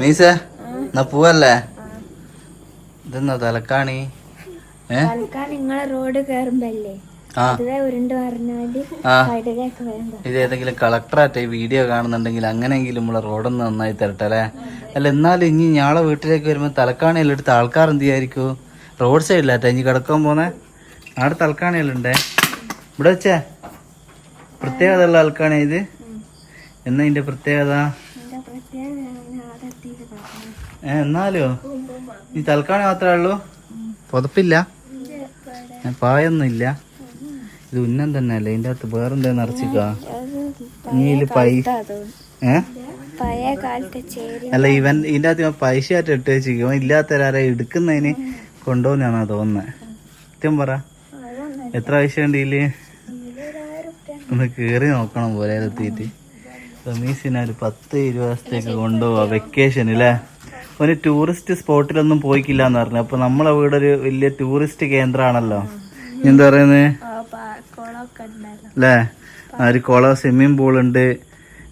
മീസ എന്നാ പോവല്ലേ? ഇതെന്നാ തലക്കാണി? നിങ്ങളെ റോഡ് ഇത് ഏതെങ്കിലും കളക്ടറായിട്ട് വീഡിയോ കാണുന്നുണ്ടെങ്കിൽ അങ്ങനെയെങ്കിലും നമ്മളെ റോഡൊന്ന് നന്നായി തരട്ടെ അല്ലേ? അല്ല എന്നാലും ഇനി ഞാളെ വീട്ടിലേക്ക് വരുമ്പോൾ തലക്കാണിയെല്ലാം എടുത്ത ആൾക്കാർ എന്ത് ചെയ്യായിരിക്കും? റോഡ് സൈഡിലാട്ടെ ഇനി കിടക്കാൻ പോന്നെ? അവിടെ തലക്കാണികളുണ്ടേ ഇവിടെ വെച്ചേ? പ്രത്യേകത ഉള്ള ആൾക്കാണേ ഇത്? എന്നാ ഇതിന്റെ പ്രത്യേകത എന്റെ പ്രത്യേകം ഞാൻ അവിടെ എത്തിയിട്ട് പറഞ്ഞു ഏ എന്നാലോ? ഈ തൽക്കാണി മാത്രമേ ഉള്ളൂ. പുതപ്പില്ല. പായൊന്നുമില്ല പായൊന്നും ഇല്ല ഇത് ഉന്നം തന്നെ അല്ലേ ഇതിന്റെ അകത്ത് വേറെന്താ നിറച്ചിക്കാ നീൽ നീ പൈ ഏ? അല്ല ഇവൻ ഇതിന്റെ അകത്ത് ഇവൻ പൈസ ആയിട്ട് ഇട്ട് വെച്ചിരിക്കും. ഇവൻ ഇല്ലാത്തവരാരെ എടുക്കുന്നതിന് കൊണ്ടുപോകുന്നാണോ തോന്നുന്നത് സത്യം പറ. എത്ര പൈസ ഉണ്ട് ഇതിൽ? ഒന്ന് കേറി നോക്കണം പോലെ എത്തിയിട്ട്. റമീസിനൊരു പത്ത് ഇരുപത് ദിവസത്തേക്ക് കൊണ്ടുപോവാ. വെക്കേഷൻ അല്ലേ ഒരു ടൂറിസ്റ്റ് സ്പോട്ടിലൊന്നും പോയിക്കില്ല എന്ന് പറഞ്ഞു. അപ്പൊ നമ്മളെ വീട് ഒരു വലിയ ടൂറിസ്റ്റ് കേന്ദ്രമാണല്ലോ എന്താ പറയുന്നത് അല്ലേ ആ, ഒരു കുളം സ്വിമ്മിങ് പൂൾ ഉണ്ട്.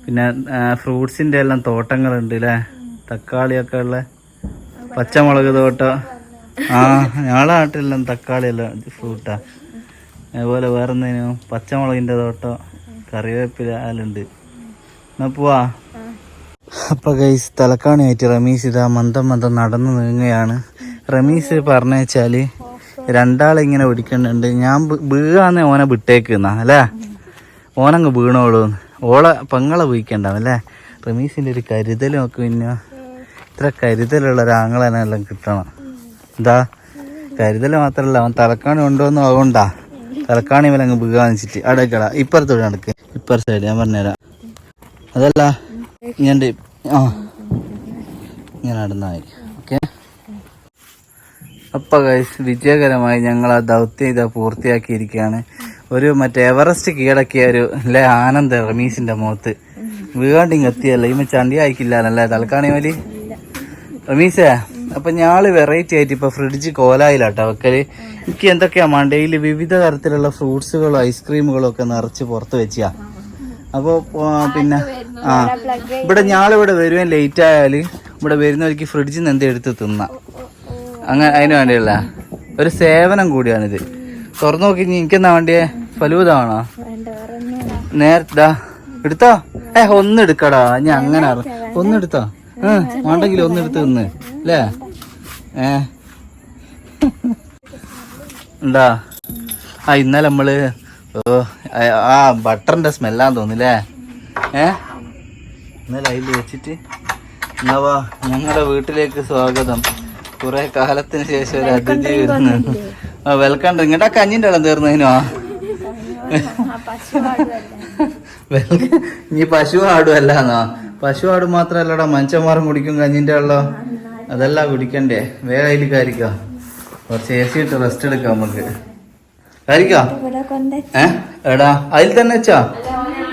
പിന്നെ ഫ്രൂട്ട്സിന്റെ എല്ലാം തോട്ടങ്ങളുണ്ട് അല്ലേ തക്കാളിയൊക്കെ ഉള്ള പച്ചമുളക് തോട്ടം. ആ ഞങ്ങളെ നാട്ടിലെല്ലാം തക്കാളിയെല്ലാം ഫ്രൂട്ടാ അതുപോലെ വേറെ പച്ചമുളകിന്റെ തോട്ടം. കറിവേപ്പില ഉണ്ട്. എന്നാ പോവാ? അപ്പൊ ഗൈസ് തലക്കാണിയായിട്ട് റമീസ് ഇതാ മന്ദം മന്ദം നടന്നു നീങ്ങുകയാണ്. റമീസ് പറഞ്ഞ വെച്ചാൽ രണ്ടാളിങ്ങനെ പിടിക്കുന്നുണ്ട്. ഞാൻ വീഴാന്ന് ഓനെ വിട്ടേക്കുന്ന അല്ലേ? ഓനങ്ങ് വീണോളൂ. ഓളെ പെങ്ങളെ വീക്കണ്ടാവും അല്ലേ? റമീസിന്റെ ഒരു കരുതൽ നോക്ക് പിന്നെ. ഇത്ര കരുതലുള്ള ഒരാങ്ങളെല്ലാം കിട്ടണം. എന്താ? കരുതൽ മാത്രല്ല അവൻ തലക്കാണി ഉണ്ടോന്ന് അതുകൊണ്ടാ. തലക്കാണി മേലെ അങ്ങ് വീഴാന്ന് വെച്ചിട്ട്. അടക്കട കട ഇപ്പുറത്തോടെ നടക്ക്. ഇപ്പുറ സൈഡ് ഞാൻ പറഞ്ഞുതരാം. അതല്ല ഞാൻ ആ. ഞാൻ നടന്നായി ഓക്കെ? അപ്പൊ ഗൈസ് വിജയകരമായി ഞങ്ങൾ ആ ദൗത്യം ഇതാ പൂർത്തിയാക്കിയിരിക്കുകയാണ്. ഒരു മറ്റേ എവറസ്റ്റ് കീഴടക്കിയ ഒരു അല്ലേ ആനന്ദ റമീസിന്റെ മുഖത്ത്. വീണ്ടും എത്തിയല്ല? ഇമ്മ ചണ്ടി ആയിക്കില്ലാന്നല്ലേ? തൽക്കാണി വലി റമീസേ അപ്പൊ ഞാൾ വെറൈറ്റി ആയിട്ട് ഇപ്പൊ ഫ്രിഡ്ജ് കോലായിലാട്ടോ വെക്കൽ. എനിക്ക് എന്തൊക്കെയാ മണ്ടയിൽ വിവിധ തരത്തിലുള്ള ഫ്രൂട്ട്സുകളും ഐസ്ക്രീമുകളും ഒക്കെ നിറച്ച് പുറത്ത് വെച്ചാ. അപ്പൊ പിന്നെ ആ. ഇവിടെ ഞാളിവിടെ വരുവാൻ ലേറ്റ് ആയാൽ ഇവിടെ വരുന്നവർക്ക് ഫ്രിഡ്ജിൽ നിന്ന് എന്ത് എടുത്ത് തിന്നാം. അങ്ങനെ അതിന് വേണ്ടിയുള്ള. ഒരു സേവനം കൂടിയാണിത്. തുറന്നു നോക്കി എനിക്കെന്നാ വേണ്ടിയേ? ഫലൂതാണോ നേരത്താ എടുത്തോ? ഏ ഒന്ന് എടുക്കടാ. ഞാൻ അങ്ങനെ ഒന്ന് എടുത്തോ? ഏ വേണ്ടെങ്കിൽ ഒന്ന് എടുത്ത് തിന്ന്. അല്ലേ ഏ. ഉണ്ടാ ആ ഇന്നലെ നമ്മൾ ഓ ആ- ബട്ടറിന്റെ സ്മെല്ലാന്ന് തോന്നില്ലേ ഏ? ഇന്നലെ അതിൽ വെച്ചിട്ട് എന്നാവാ ഞങ്ങളുടെ വീട്ടിലേക്ക് സ്വാഗതം. കുറെ കാലത്തിന് ശേഷം ഒരു അതിഥി വരുന്നു. ആ വെൽക്കം ഡ്രിങ്ക് ഇങ്ങോട്ടാ കഞ്ഞിന്റെ ഇടം തീർന്നതിനോ? ഇനി പശു ആടുമല്ലാന്നോ പശു ആട് മാത്രല്ലടാ മനുഷ്യന്മാരും കുടിക്കും കഞ്ഞിന്റെ വെള്ളം. അതല്ല കുടിക്കണ്ടേ. വേഗം അതിൽ കാരിക്കോ കുറച്ച് എ സി ഇട്ട് റെസ്റ്റ് എടുക്കാം നമുക്ക്. കാരിക്കോ ഏ? എടാ അതിൽ തന്നെ വെച്ചാ?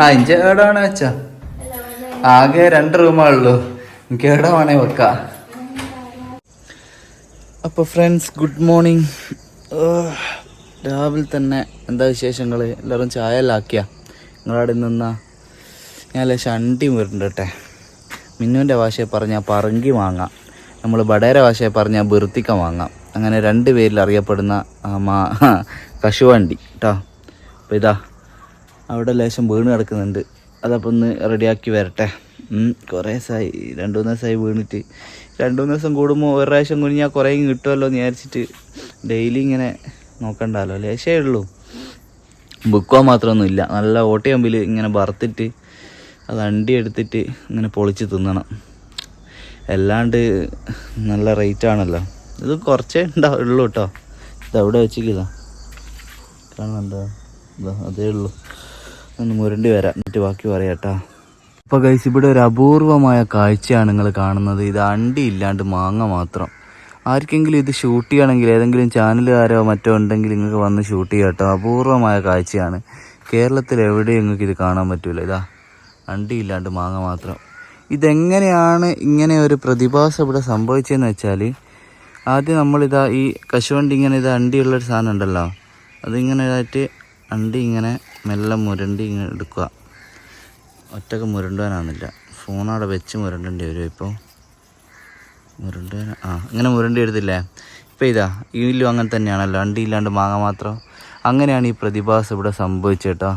ആ ഇഞ്ച എടാണ് വെച്ചാ. ആകെ രണ്ട് റൂമേ ഉള്ളൂ എനിക്ക് എവിടെ വേണേ വെക്കാം. അപ്പോൾ ഫ്രണ്ട്സ് ഗുഡ് മോർണിംഗ് രാവിലെ തന്നെ എന്താ വിശേഷങ്ങൾ എല്ലാവരും ചായ എല്ലാം ആക്കിയാ? നിങ്ങളവിടെ നിന്നാ? ഞാൻ ലേശം അണ്ടിയും വരുന്നുണ്ട് മിന്നുവിന്റെ ഭാഷയെ പറഞ്ഞാൽ പറങ്കി വാങ്ങാം. നമ്മൾ ബടേര ഭാഷയെ പറഞ്ഞാൽ ബിർത്തിക്ക വാങ്ങാം. അങ്ങനെ രണ്ട് പേരിൽ അറിയപ്പെടുന്ന മാ കശുവണ്ടി. കേട്ടോ അപ്പോൾ ഇതാ അവിടെ ലേശം വീണ് കിടക്കുന്നുണ്ട്. അതപ്പോൾ ഒന്ന് റെഡിയാക്കി വരട്ടെ. കുറേ ദിവസമായി രണ്ട് മൂന്ന് ദിവസമായി വീണിട്ട്. രണ്ട് മൂന്ന് ദിവസം കൂടുമ്പോൾ ഒരു പ്രാവശ്യം കുഞ്ഞാൽ കുറേ കിട്ടുമല്ലോ എന്ന് വിചാരിച്ചിട്ട് ഡെയിലി ഇങ്ങനെ നോക്കണ്ടല്ലോ ലേശേ ഉള്ളൂ. ബുക്കോ മാത്രമൊന്നുമില്ല. നല്ല ഓട്ടയമ്പിൽ ഇങ്ങനെ വറുത്തിട്ട് അത് അണ്ടി എടുത്തിട്ട് ഇങ്ങനെ പൊളിച്ച് തിന്നണം. അല്ലാണ്ട് നല്ല റേറ്റ് ആണല്ലോ. ഇത് കുറച്ചേ ഉണ്ടാവുള്ളൂ കേട്ടോ ഇതെവിടെ വെച്ചിക്കിതാ കാണുന്നുണ്ടോ? അതേ ഉള്ളൂ. ഒന്ന് മുരണ്ടി വരാം. എന്നിട്ട് ബാക്കി പറയാട്ടോ അപ്പൊ ഗൈസ് ഇവിടെ ഒരു അപൂർവമായ കാഴ്ചയാണ് നിങ്ങൾ കാണുന്നത്. ഇത് അണ്ടി ഇല്ലാണ്ട് മാങ്ങ മാത്രം. ആർക്കെങ്കിലും ഇത് ഷൂട്ട് ചെയ്യണമെങ്കിൽ ഏതെങ്കിലും ചാനലുകാരോ മറ്റോ ഉണ്ടെങ്കിൽ നിങ്ങൾക്ക് വന്ന് ഷൂട്ട് ചെയ്യാട്ടോ അപൂർവമായ കാഴ്ചയാണ്. കേരളത്തിൽ എവിടെയും നിങ്ങൾക്ക് ഇത് കാണാൻ പറ്റില്ല ഇതാ അണ്ടി ഇല്ലാണ്ട് മാങ്ങ മാത്രം. ഇതെങ്ങനെയാണ് ഇങ്ങനെ ഒരു പ്രതിഭാസം ഇവിടെ സംഭവിച്ചതെന്ന് വെച്ചാൽ ആദ്യം നമ്മളിതാ ഈ കശുവണ്ടി ഇങ്ങനെ ഇത് അണ്ടിയുള്ളൊരു സാധനം ഉണ്ടല്ലോ. അതിങ്ങനെ ഇതായിട്ട് അണ്ടി ഇങ്ങനെ മെല്ലെ മുരണ്ടി ഇങ്ങനെ എടുക്കുക. ഒറ്റയ്ക്ക് മുരണ്ടുവാനാവുന്നില്ല. ഫോണവിടെ വെച്ച് മുരണ്ടേണ്ടി വരും ഇപ്പോൾ മുരണ്ടുവാൻ ആ ഇങ്ങനെ മുരണ്ടി എടുത്തില്ലേ ഇപ്പം ഇതാ ഇതിലും അങ്ങനെ തന്നെയാണല്ലോ. അണ്ടി ഇല്ലാണ്ട് മാങ്ങ മാത്രം. അങ്ങനെയാണ് ഈ പ്രതിഭാസം ഇവിടെ സംഭവിച്ചേട്ടോ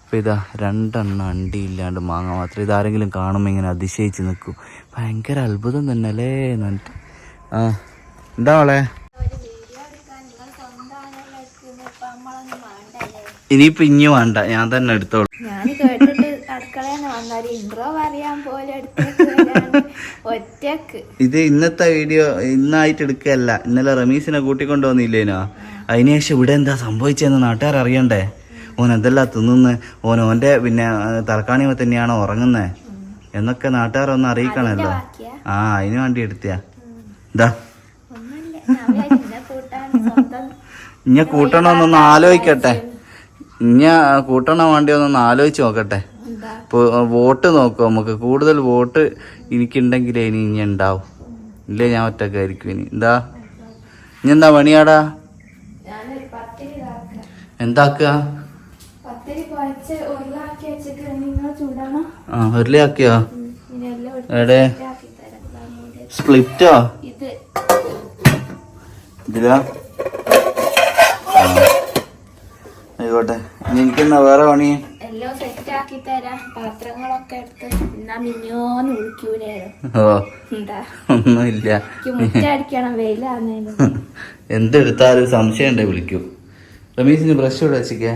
ഇപ്പം ഇതാ രണ്ടെണ്ണം അണ്ടി ഇല്ലാണ്ട് മാങ്ങ മാത്രം. ഇതാരെങ്കിലും കാണുമ്പോൾ ഇങ്ങനെ അതിശയിച്ച് നിൽക്കും. ഭയങ്കര അത്ഭുതം തന്നെ അല്ലേ എന്നിട്ട് ആ എന്താ ഇനിയിപ്പോൾ ഇനി വേണ്ട ഞാൻ തന്നെ എടുത്തോളൂ. ഞാൻ കേട്ടിട്ട് അടുക്കളയെന്ന് ഇൻട്രോ പറയാൻ പോലെ അടുത്തേക്ക് ഒറ്റയ്ക്ക്. ഇത് ഇന്നത്തെ വീഡിയോ ഇന്നായിട്ട് എടുക്കല്ല. ഇന്നലെ റമീസിനെ കൂട്ടിക്കൊണ്ടു വന്നില്ലേനോ? അതിനുശേഷം ഇവിടെ എന്താ സംഭവിച്ചതെന്ന് നാട്ടുകാർ അറിയണ്ടേ? ഓൻ എന്തെല്ലാം തിന്നുന്ന്? ഓൻ ഓന്റെ പിന്നെ തലക്കാണിമ തന്നെയാണോ ഉറങ്ങുന്നേ? എന്നൊക്കെ നാട്ടുകാരൊന്ന് ഒന്ന് അറിയിക്കണല്ലോ. ആ അതിനു വേണ്ടി എടുത്തിയാ. ഇതാ ഇഞ്ഞ കൂട്ടണമെന്നൊന്ന് ആലോചിക്കട്ടെ. ഇഞ്ഞ കൂട്ടണ വേണ്ടിയോ ഒന്ന് ആലോചിച്ച് നോക്കട്ടെ. ഇപ്പോൾ വോട്ട് നോക്കും. നമുക്ക് കൂടുതൽ വോട്ട് എനിക്കുണ്ടെങ്കിലേ ഇനി ഇനി ഉണ്ടാവും ഇല്ലേ ഞാൻ ഒറ്റക്കായിരിക്കും ഇനി. എന്താ? ഇനി എന്താ പണിയാടാ? എന്താക്കുക ആ ഉരുളിയാക്കിയോ? ഇനി എവിടെ. സ്പ്ലിറ്റോ? ഇത്. ഇതിലാ? ആയിക്കോട്ടെ. ഇനി വേറെ പണി? എല്ലാം സെറ്റ് ആക്കി തരാം. പാത്രങ്ങളൊക്കെ എടുത്ത് എന്നാ മിന്നോന്ന് വിളിക്കൂലായിരുന്നു എന്തെടുത്താലും സംശയം ഉണ്ടേ വിളിക്കൂ. റമീസിന് ബ്രഷ് ഇവിടെ വെച്ചിക്ക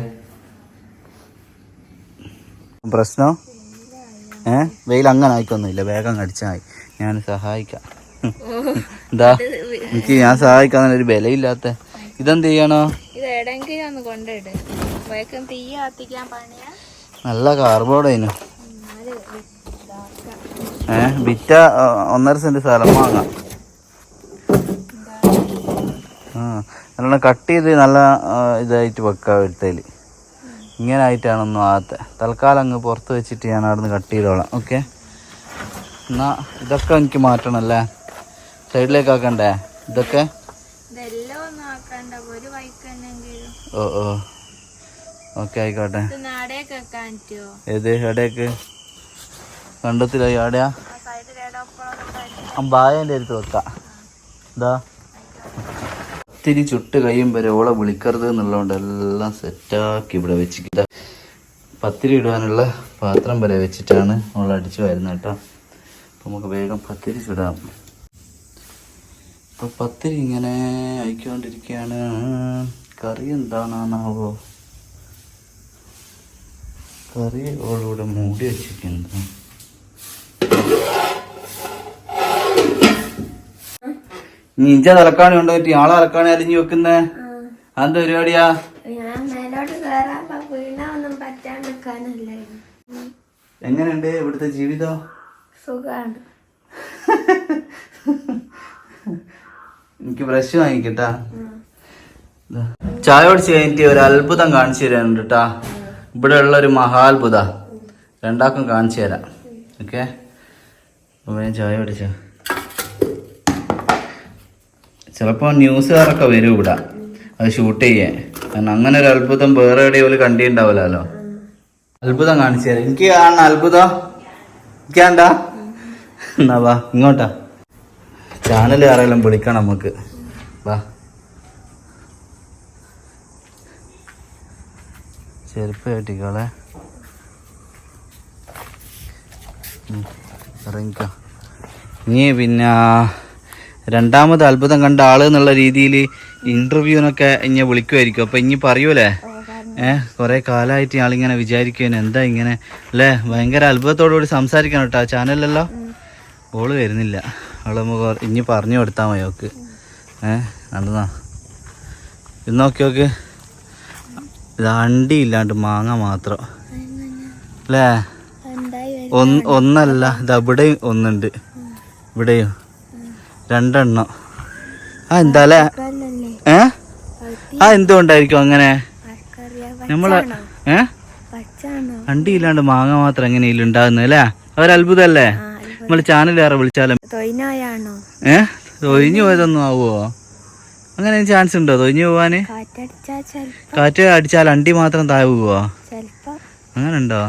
പ്രശ്നം? ഏ? വെയിൽ അങ്ങനെ ആയിക്കൊന്നുമില്ല. വേഗം കടിച്ചായി ഞാൻ സഹായിക്കാം. എന്താ എനിക്ക് ഞാൻ സഹായിക്കാൻ ഒരു ബലയില്ലാത്ത ഇതെന്ത് ചെയ്യണോ? ഇത് എവിടെങ്കിലും ഒന്ന് കൊണ്ടിട് വേഗം തീ കത്തിക്കാൻ പണിയാ? നല്ല കാർബോർഡേനു അതിന് ഇതാക്കാം. ഏ വിറ്റ ഒന്നര സെന്റ് സ്ഥലം വാങ്ങാം. ആ നല്ലോണം കട്ട് ചെയ്ത് നല്ല ഇതായിട്ട് വെക്കാം എടുത്തേൽ ഇങ്ങനെ ആയിട്ടാണൊന്നും ആകത്തെ. തൽക്കാലം അങ്ങ് പുറത്ത് വെച്ചിട്ട് ഞാൻ അവിടെ നിന്ന് കട്ട് ചെയ്തോളാം. ഓക്കെ എന്നാ ഇതൊക്കെ എനിക്ക് മാറ്റണം അല്ലേ സൈഡിലേക്ക് ആക്കണ്ടേ. ഇതൊക്കെ ഓ ഓ. ഓക്കെ ആയിക്കോട്ടെ. ഏത് എവിടേക്ക് കണ്ടത്തിലായി എവിടെയാ ബായന്റെ അടുത്ത് വെക്കാം. ഇതാ. ഒത്തിരി ചുട്ട് വരെ ഓളെ വിളിക്കരുത് എന്നുള്ളതുകൊണ്ട് എല്ലാം സെറ്റാക്കി ഇവിടെ വെച്ചിട്ട്. പത്തിരി ഇടാനുള്ള പാത്രം വരെ വെച്ചിട്ടാണ് ഓളെ അടിച്ചു വരുന്നത് കേട്ടോ. അപ്പം നമുക്ക് വേഗം പത്തിരി ചുടാം. അപ്പം പത്തിരി ഇങ്ങനെ അയക്കൊണ്ടിരിക്കുകയാണ്. കറി എന്താണാവോ കറി ഓളിവിടെ മൂടി വെച്ചിട്ടുണ്ട് നീ ഇഞ്ച തലക്കാണി പറ്റി ആളെ തലക്കാണി അരിഞ്ഞു വെക്കുന്നേ? അതെന്താ പരിപാടിയാ? എങ്ങനെയുണ്ട് ഇവിടുത്തെ ജീവിതം? സുഖാണ്. എനിക്ക് ബ്രഷ് വാങ്ങിക്കട്ടാ. ചായ കുടിച്ച് കഴിഞ്ഞിട്ട് ഒരു അത്ഭുതം കാണിച്ചു തരാനുണ്ട് കേട്ടാ ഇവിടെ ഉള്ള ഒരു മഹാത്ഭുത രണ്ടാക്കും കാണിച്ചു തരാം. ഓക്കെ? അപ്പൊ ഞാൻ ചായ പിടിച്ചോ ചിലപ്പോൾ ന്യൂസുകാരൊക്കെ വരും ഇവിടെ. അത് ഷൂട്ട് ചെയ്യാൻ കാരണം അങ്ങനെ ഒരു അത്ഭുതം വേറെ എവിടെയും കണ്ടിട്ടുണ്ടാവില്ലല്ലോ അത്ഭുതം കാണിച്ചു തരാം. എനിക്ക് കാണണം അത്ഭുതം. എനിക്കാണ്ടാ എന്നാ വാ ഇങ്ങോട്ടാ. ചാനൽ ആരെങ്കിലും വിളിക്കണം നമുക്ക്. വാ. ചെരുപ്പ് കെട്ടിക്കോളെ. ഇറങ്ങിക്കോ. നീ പിന്നെ രണ്ടാമത് അത്ഭുതം കണ്ട ആൾ എന്നുള്ള രീതിയിൽ ഇന്റർവ്യൂവിനൊക്കെ ഇനി വിളിക്കുമായിരിക്കും അപ്പൊ ഇനി പറയൂലേ? ഏ കുറേ കാലമായിട്ട് ആളിങ്ങനെ വിചാരിക്കുവാൻ എന്താ ഇങ്ങനെ? അല്ലേ? ഭയങ്കര അത്ഭുതത്തോടു കൂടി സംസാരിക്കണം കേട്ടോ. ചാനലല്ലോ ഓൾ വരുന്നില്ല. അവൾ നമുക്ക് ഇനി പറഞ്ഞു കൊടുത്താൽ മതി ഓക്ക് ഏഹ് നടന്നാ ഇന്നോക്കെ നോക്കി നോക്ക് ഇത് അണ്ടി ഇല്ലാണ്ട് മാങ്ങ മാത്രം. അല്ലേ ഒന്നല്ല. ഇത് ഇവിടെയും ഒന്നുണ്ട്. ഇവിടെയും. രണ്ടെണ്ണം. ആ എന്താ അല്ലേ ഏ? ആ എന്തുകൊണ്ടായിരിക്കും അങ്ങനെ? നമ്മൾ ഏ? അണ്ടി ഇല്ലാണ്ട് മാങ്ങ മാത്രം എങ്ങനെ ഉണ്ടാകുന്നത് അല്ലേ അവരത്ഭുതല്ലേ? നമ്മൾ നമ്മൾ ചാനൽ വേറെ വിളിച്ചാലും? ഏ? തൊഴിഞ്ഞു പോയതൊന്നും ആവുമോ അങ്ങനെ ചാൻസ് ഉണ്ടോ? തൊഴിഞ്ഞു പോവാന്? കാറ്റ് അടിച്ചാൽ അണ്ടി മാത്രം താഴെ പോവാ? അങ്ങനെ ഉണ്ടോ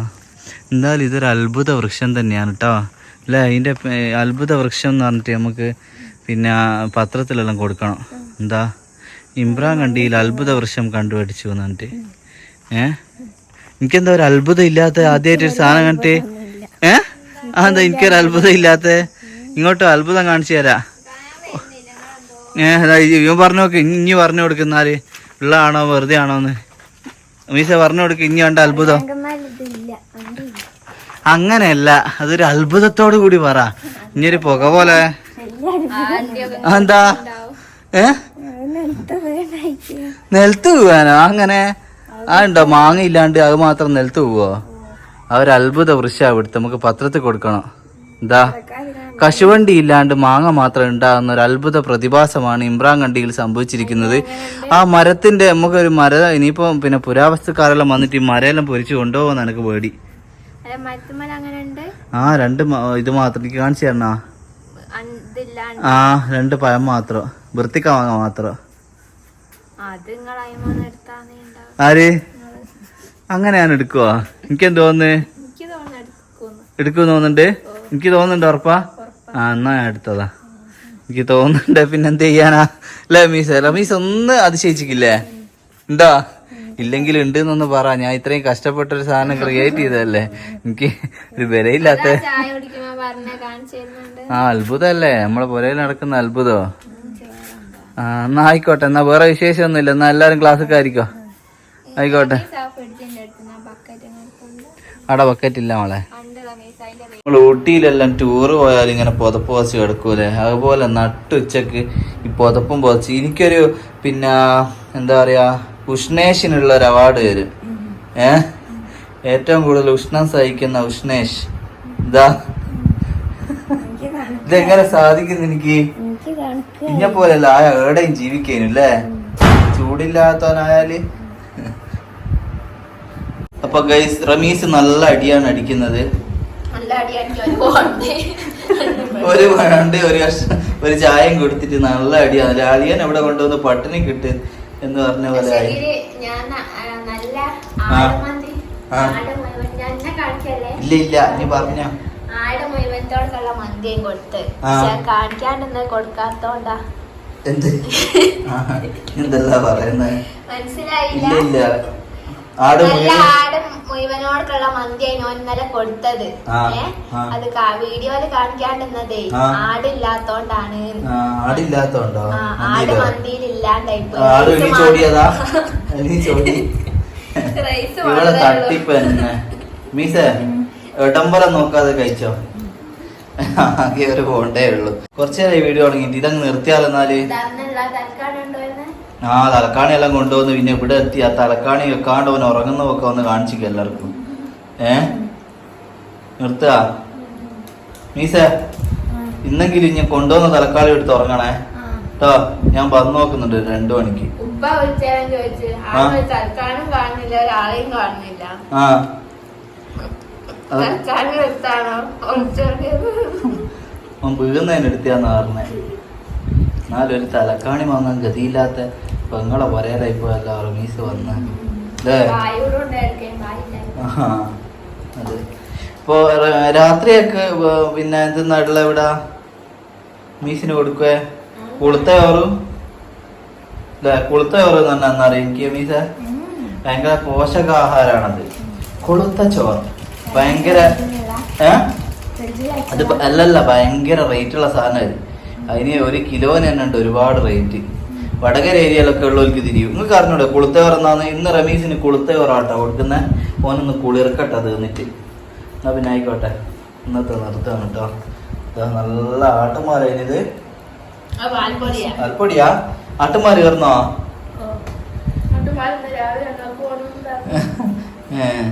എന്തായാലും ഇതൊരു അത്ഭുത വൃക്ഷം തന്നെയാണ് കേട്ടോ അല്ലേ? അതിന്റെ അത്ഭുത വൃക്ഷം എന്ന് പറഞ്ഞിട്ട് നമുക്ക് പിന്നെ പത്രത്തിലെല്ലാം കൊടുക്കണം. എന്താ? ഇമ്രാൻ കണ്ടിയിൽ അത്ഭുത വൃക്ഷം കണ്ടുപിടിച്ചു എന്ന് പറഞ്ഞിട്ട്. ഏ? എനിക്കെന്താ ഒരു അത്ഭുതം ഇല്ലാത്ത ആദ്യമായിട്ട് ഒരു സാധനം കണ്ടിട്ട്? ഏ? ആ എന്താ എനിക്കൊരു അത്ഭുതം ഇല്ലാത്ത? ഇങ്ങോട്ട് അത്ഭുതം കാണിച്ചു തരാ. ഇവൻ പറഞ്ഞു നോക്ക് ഇനി പറഞ്ഞു കൊടുക്കുന്നാൽ ഉള്ളതാണോ വെറുതെ ആണോന്ന് മീസ പറഞ്ഞു കൊടുക്ക ഇനി കണ്ട അത്ഭുതം. അങ്ങനെയല്ല അതൊരു അത്ഭുതത്തോട് കൂടി പറ. ഇനിയൊരു പുക പോലെ. എന്താ ഏ? നിലത്ത് പോവാനോ? അങ്ങനെ? ആ ഉണ്ടോ മാങ്ങ ഇല്ലാണ്ട് അത് മാത്രം നിലത്ത് പോവോ? അവരത്ഭുത വൃക്ഷ ഇവിടുത്തെ. നമുക്ക് പത്രത്തിൽ കൊടുക്കണം. എന്താ? കശുവണ്ടി ഇല്ലാണ്ട് മാങ്ങ മാത്രം ഉണ്ടാകുന്ന ഒരു അത്ഭുത പ്രതിഭാസമാണ് ഇമ്രാൻ കണ്ടിയിൽ സംഭവിച്ചിരിക്കുന്നത്. ആ മരത്തിന്റെ നമുക്കൊരു മര ഇനിയിപ്പോ പിന്നെ പുരാവസ്തുക്കാരെല്ലാം വന്നിട്ട് ഈ മരയെല്ലാം പൊരിച്ചു കൊണ്ടുപോകുന്ന എനിക്ക് പേടി. ആ രണ്ട് ഇത് മാത്രം എനിക്ക് കാണിച്ചു തരണ? ആ രണ്ട് പഴം മാത്രം വൃത്തിക്ക മാങ്ങ മാത്രം. ആര്? അങ്ങനെ ഞാൻ എടുക്കുവാ. തോന്നുന്നു? എടുക്കുമെന്ന് തോന്നുന്നുണ്ട്? എനിക്ക് തോന്നുന്നുണ്ട് ഉറപ്പാ? ആ എന്നാ എടുത്തതാ. എനിക്ക് തോന്നുന്നുണ്ട് പിന്നെ എന്ത് ചെയ്യാനാ? അല്ലേ മീസ് റമീസ് ഒന്ന് അതിശയിച്ചിക്കില്ലേ? ഉണ്ടോ? ഇല്ലെങ്കിൽ ഉണ്ട് എന്നൊന്ന് പറ. ഞാൻ ഇത്രയും കഷ്ടപ്പെട്ട ഒരു സാധനം ക്രിയേറ്റ് ചെയ്തതല്ലേ? എനിക്ക് ഒരു വിലയില്ലാത്ത ആ അത്ഭുതമല്ലേ നമ്മളെ പുരയിൽ നടക്കുന്ന അത്ഭുതോ? ആ എന്നാ ആയിക്കോട്ടെ. എന്നാ വേറെ വിശേഷമൊന്നുമില്ല. എന്നാ എല്ലാരും ക്ലാസ്സൊക്കെ ആയിക്കോട്ടെ. ബക്കറ്റ് എടുത്തുണ്ട് അവിടെ ബക്കറ്റ് ഇല്ല മോളെ. നമ്മൾ ഊട്ടിയിലെല്ലാം ടൂറ് പോയാൽ ഇങ്ങനെ പുതപ്പ് വച്ച് കിടക്കൂലേ? അതുപോലെ നട്ടുച്ചക്ക് ഈ പുതപ്പും പുതച്ച്. എനിക്കൊരു പിന്നെ എന്താ പറയാ ഉഷ്ണേഷിനുള്ള ഒരു അവാർഡ് തരും. ഏ? ഏറ്റവും കൂടുതൽ ഉഷ്ണം സഹിക്കുന്ന ഉഷ്ണേഷ്. ഇതാ. ഇതെങ്ങനെ സാധിക്കുന്നു എനിക്ക്? ഇന്നെ പോലെയല്ല ആ എവിടെയും ജീവിക്കാനും അല്ലേ ചൂടില്ലാത്തവനായാൽ. അപ്പൊ ഗൈസ് റമീസ് നല്ല അടിയാണ് അടിക്കുന്നത്. ഒരു വേണ്ട ഒരു കഷ്ണം ഒരു ചായയും കൊടുത്തിട്ട് നല്ല അടിയാണ് അളിയൻ എവിടെ കൊണ്ടുവന്ന് പട്ടിണി കിട്ട് എന്ന് പറഞ്ഞ പോലെ ആയി. ഇല്ല ഇല്ല നീ പറഞ്ഞ. എന്തെല്ലാം പറയുന്നത് മനസ്സിലായില്ല? ഇല്ല ഇല്ല. ആട് മുഴുവൻ ആട് മുഴുവനോടുള്ള മന്തിയായി ഞാൻ ഇന്നലെ കൊടുത്തത്. ഏ? അത് വീഡിയോയിൽ കാണിക്കാണ്ടെന്നതേ ആ. ആടില്ലാത്തോണ്ടാണ്. ആടില്ലാത്തോണ്ടോ? ആട്? മന്തിയിൽ ഇല്ലാണ്ടായി തട്ടിപ്പ് തന്നെ. മീസേ ഇടംബരം നോക്കാതെ കഴിച്ചോ? ആകെ ഒരു പോണ്ടേ ഉള്ളൂ. കുറച്ചു നേരം വീഡിയോ തുടങ്ങിയിട്ട് ഇതങ്ങ് നിർത്തിയാലെന്നാൽ? ആ തലക്കാണി എല്ലാം കൊണ്ടുവന്ന് പിന്നെ ഇവിടെ എത്തി. ആ തലക്കാണി വെക്കാണ്ട് അവൻ ഉറങ്ങുന്നതൊക്കെ ഒന്ന് കാണിച്ചിക്ക എല്ലാവർക്കും. ഏ? നിർത്തുക. മീസേ ഇന്നെങ്കിലും ഇനി കൊണ്ടുവന്ന തലക്കാളി എടുത്ത് ഉറങ്ങണേ. കേട്ടോ ഞാൻ വന്നു നോക്കുന്നുണ്ട് രണ്ടു മണിക്ക്. വീഴുന്നതിന് എടുത്തിയാന്ന് പറഞ്ഞേ എന്നാലും ഒരു തലക്കാണി വാങ്ങാൻ ഗതിയില്ലാത്ത പെങ്ങളെ പൊരയിലായി പോയല്ലോ റമീസ് വന്ന്. അല്ലേ ആഹാ. അത്. ഇപ്പൊ ര- രാത്രിയൊക്കെ പിന്നെ പിന്നെ എന്തെന്നായിട്ടുള്ള എവിടാ മീസിന് കൊടുക്കുവേ? കുളുത്ത ചോറും? അല്ലേ കുളുത്ത ചോറ് എന്ന് പറഞ്ഞാൽ എന്നറിയാം എനിക്ക് മീസ ഭയങ്കര പോഷകാഹാരാണത്. കൊളുത്ത ചോറ്. ഭയങ്കര ഏ? അത് അല്ലല്ല ഭയങ്കര റേറ്റ് ഉള്ള സാധനമായിരുന്നു. അതിന് ഒരു കിലോന് തന്നെ ഉണ്ട് ഒരുപാട് റേറ്റ് വടകര ഏരിയയിലൊക്കെ ഉള്ളവർക്ക് തിരിയും നിങ്ങൾക്ക് അറിഞ്ഞൂടെ കുളുത്തയോർ എന്നാന്ന് ഇന്ന് റമീസിന് കുളുത്തയോറാട്ടോ കൊടുക്കുന്ന. ഓനൊന്ന് കുളിർക്കട്ടെ തീർന്നിട്ട് എന്നാ പിന്നെ ആയിക്കോട്ടെ. ഇന്നത്തെ നിർത്തുകയാണ് കേട്ടോ. അതാ നല്ല പാൽപ്പൊടിയാ. അൽപ്പൊടിയാ ആട്ടുമാര് കയറുന്നോ? ഏഹ്